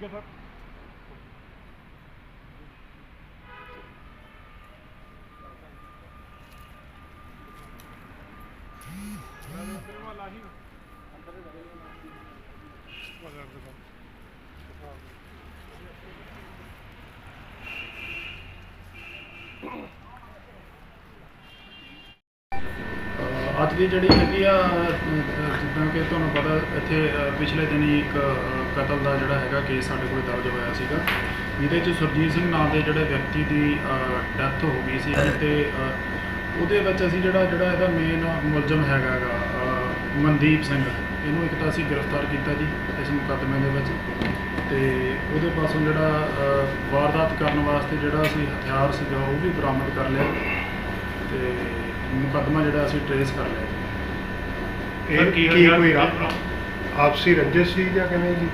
ਠੀਕ ਹੈ ਸਰ ਅਹ ਅੱਜ ਦੀ ਜਿਹੜੀ ਹੈਗੀ ਆ ਅਹ, ਜਿੱਦਾਂ ਕਿ ਤੁਹਾਨੂੰ ਪਤਾ ਇੱਥੇ ਅਹ, ਪਿਛਲੇ ਦਿਨੀ ਇੱਕ ਅਹ, ਕਤਲ ਦਾ ਜਿਹੜਾ ਹੈਗਾ ਕੇਸ ਸਾਡੇ ਕੋਲ ਦਰਜ ਹੋਇਆ ਸੀਗਾ। ਜਿਹਦੇ 'ਚ ਸੁਰਜੀਤ ਸਿੰਘ ਨਾਮ ਦੇ ਜਿਹੜੇ ਵਿਅਕਤੀ ਦੀ ਡੈਥ ਹੋ ਗਈ ਸੀ ਤੇ ਅਹ, ਉਹਦੇ ਵਿੱਚ ਅਸੀਂ ਜਿਹੜਾ ਜਿਹੜਾ ਇਹਦਾ ਮੇਨ ਮੁਲਜ਼ਮ ਹੈਗਾ ਗਾ, ਅਹ, ਮਨਦੀਪ ਸਿੰਘ ਇਹਨੂੰ ਇੱਕ ਤਾਂ ਅਸੀਂ ਗ੍ਰਿਫਤਾਰ ਕੀਤਾ ਜੀ ਇਸ ਮੁਕੱਦਮੇ ਦੇ ਵਿੱਚ ਤੇ ਉਹਦੇ ਪਾਸੋਂ ਜਿਹੜਾ ਅਹ, ਵਾਰਦਾਤ ਕਰਨ ਵਾਸਤੇ ਜਿਹੜਾ ਅਸੀਂ ਹਥਿਆਰ ਸੀਗਾ ਉਹ ਵੀ ਬਰਾਮਦ ਕਰ ਲਿਆ ਤੇ ਮੁਕੱਦਮਾ ਜਿਹੜਾ ਅਸੀਂ ਟਰੇਸ ਕਰ ਲਿਆ ਜੀ। ਇਹ ਕੀ ਕੀ ਹੋਇਆ? ਕੋਈ ਰਾ- ਆਪਸੀ ਰੰਜਿਸ਼ ਸੀ ਜਾਂ ਕਿਵੇਂ ਜੀ?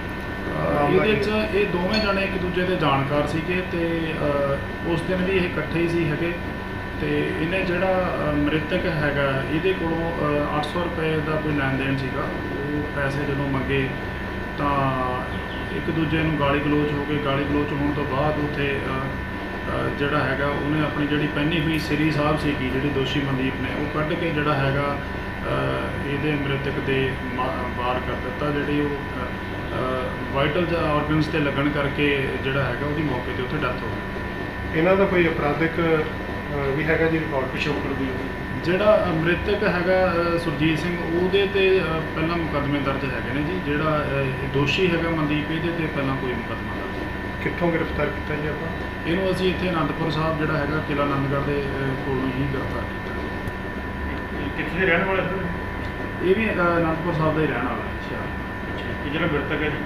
ਇਹਦੇ ਵਿੱਚ ਇਹ ਦੋਵੇਂ ਜਣੇ ਇੱਕ ਦੂਜੇ ਦੇ ਜਾਣਕਾਰ ਸੀਗੇ ਤੇ ਅਹ, ਉਸ ਦਿਨ ਵੀ ਇਹ ਇਕੱਠੇ ਹੀ ਸੀ ਹੈਗੇ। ਤੇ ਇਹਨੇ ਜਿਹੜਾ ਅਹ, ਮ੍ਰਿਤਕ ਹੈਗਾ ਇਹਦੇ ਕੋਲੋਂ ਅਹ, 800 ਰੁਪਏ ਦਾ ਕੋਈ ਲੈਣ ਦੇਣ ਸੀਗਾ। ਉਹ ਪੈਸੇ ਜਦੋਂ ਮੰਗੇ ਤਾਂ ਇੱਕ ਦੂਜੇ ਨੂੰ ਗਾਲੀ ਗਲੋਚ ਹੋ ਕੇ ਗਾਲੀ ਗਲੋਚ ਹੋਣ ਤੋਂ ਬਾਅਦ ਉੱਥੇ ਅਹ, ਅਹ, ਜਿਹੜਾ ਹੈਗਾ ਉਹਨੇ ਆਪਣੀ ਜਿਹੜੀ ਪਹਿਨੀ ਹੋਈ ਸ੍ਰੀ ਸਾਹਿਬ ਸੀਗੀ ਜਿਹੜੀ ਦੋਸ਼ੀ ਮਨਦੀਪ ਨੇ ਉਹ ਕੱਢ ਕੇ ਜਿਹੜਾ ਹੈਗਾ ਇਹਦੇ ਮ੍ਰਿਤਕ ਦੇ ਵਾਰ ਕਰ ਦਿੱਤਾ ਜਿਹੜੀ ਉਹ ਵਾਈਟਲ ਆਰਗਨਸ ਤੇ ਲੱਗਣ ਕਰਕੇ ਜਿਹੜਾ ਹੈਗਾ ਉਹਦੀ ਮੌਕੇ ਤੇ ਉੱਥੇ ਡੈਥ ਹੋ ਗਈ ਇਹਨਾਂ ਦਾ ਕੋਈ ਅਪਰਾਧਿਕ ਵੀ ਹੈਗਾ ਜੀ ਰਿਕਾਰਡ ਪਿਛੋਕੜ ਵੀ ਜਿਹੜਾ ਮ੍ਰਿਤਕ ਹੈਗਾ ਸੁਰਜੀਤ ਸਿੰਘ ਉਹਦੇ ਤੇ ਪਹਿਲਾਂ ਮੁਕੱਦਮੇ ਦਰਜ ਹੈਗੇ ਨੇ ਜੀ ਜਿਹੜਾ ਦੋਸ਼ੀ ਹੈਗਾ ਮਨਦੀਪ ਇਹਦੇ ਤੇ ਪਹਿਲਾਂ ਕੋਈ ਮੁਕੱਦਮਾ ਦਰਜ ਨਹੀਂ। ਕਿੱਥੋਂ ਗ੍ਰਿਫਤਾਰ ਕੀਤਾ ਜੀ ਆਪਾਂ ਇਹਨੂੰ ਅਸੀਂ ਇੱਥੇ ਅਨੰਦਪੁਰ ਸਾਹਿਬ ਜਿਹੜਾ ਹੈਗਾ ਕਿਲਾ ਆਨੰਦਗੜ੍ਹ ਦੇ ਕੋਲੋਂ ਹੀ ਗ੍ਰਿਫਤਾਰ ਕੀਤਾ। ਕਿੱਥੇ ਦੇ ਰਹਿਣ ਵਾਲੇ ਸਰ ਇਹ ਵੀ ਅ, ਅਨੰਦਪੁਰ ਸਾਹਿਬ ਦਾ ਹੀ ਰਹਿਣ ਵਾਲਾ ਹੈ ਅੱਛਾ ਇਹ ਜਿਹੜਾ ਮ੍ਰਿਤਕ ਹੈ ਜੀ?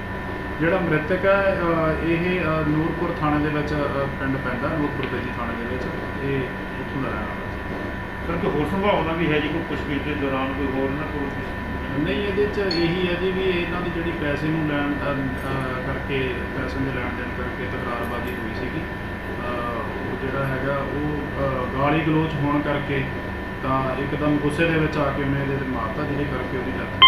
ਜਿਹੜਾ ਮ੍ਰਿਤਕ ਹੈ ਅ, ਇਹ ਅ, ਨੂਰਪੁਰ ਥਾਣੇ ਦੇ ਵਿੱਚ ਅ, ਪਿੰਡ ਪੈਂਦਾ ਨੂਰਪੁਰ ਬੇਦੀ ਥਾਣੇ ਦੇ ਵਿੱਚ ਇਹ ਇੱਥੋਂ ਦਾ ਰਹਿਣ ਵਾਲਾ ਸੀ। ਸਰ ਕੋਈ ਹੋਰ ਸੰਭਾਵਨਾ ਵੀ ਹੈ ਜੀ ਕੋਈ ਪੁੱਛਗਿੱਛ ਦੇ ਦੌਰਾਨ ਕੋਈ ਹੋਰ ਨਾ ਕੋਈ ਨਹੀਂ ਇਹਦੇ ਚ ਇਹੀ ਹੈ ਜੀ ਵੀ ਇਹਨਾਂ ਦੀ ਜਿਹੜੀ ਪੈਸੇ ਨੂੰ ਲੈਣ ਅ, ਅ, ਕਰਕੇ ਪੈਸੇ ਦੇ ਲੈਣ ਦੇਣ ਕਰਕੇ ਤਕਰਾਰਬਾਜ਼ੀ ਹੋਈ ਸੀਗੀ। ਅ, ਉਹ ਜਿਹੜਾ ਹੈਗਾ ਉਹ ਅ, ਗਾਲੀ ਗਲੋਚ ਹੋਣ ਕਰਕੇ ਤਾਂ ਇੱਕਦਮ ਗੁੱਸੇ ਦੇ ਵਿੱਚ ਆ ਕੇ ਉਹਨੇ ਇਹਦੇ ਤੇ ਮਾਰਤਾ, ਜਿਹਦੇ ਕਰਕੇ ਉਹਦੀ ਡੈਥ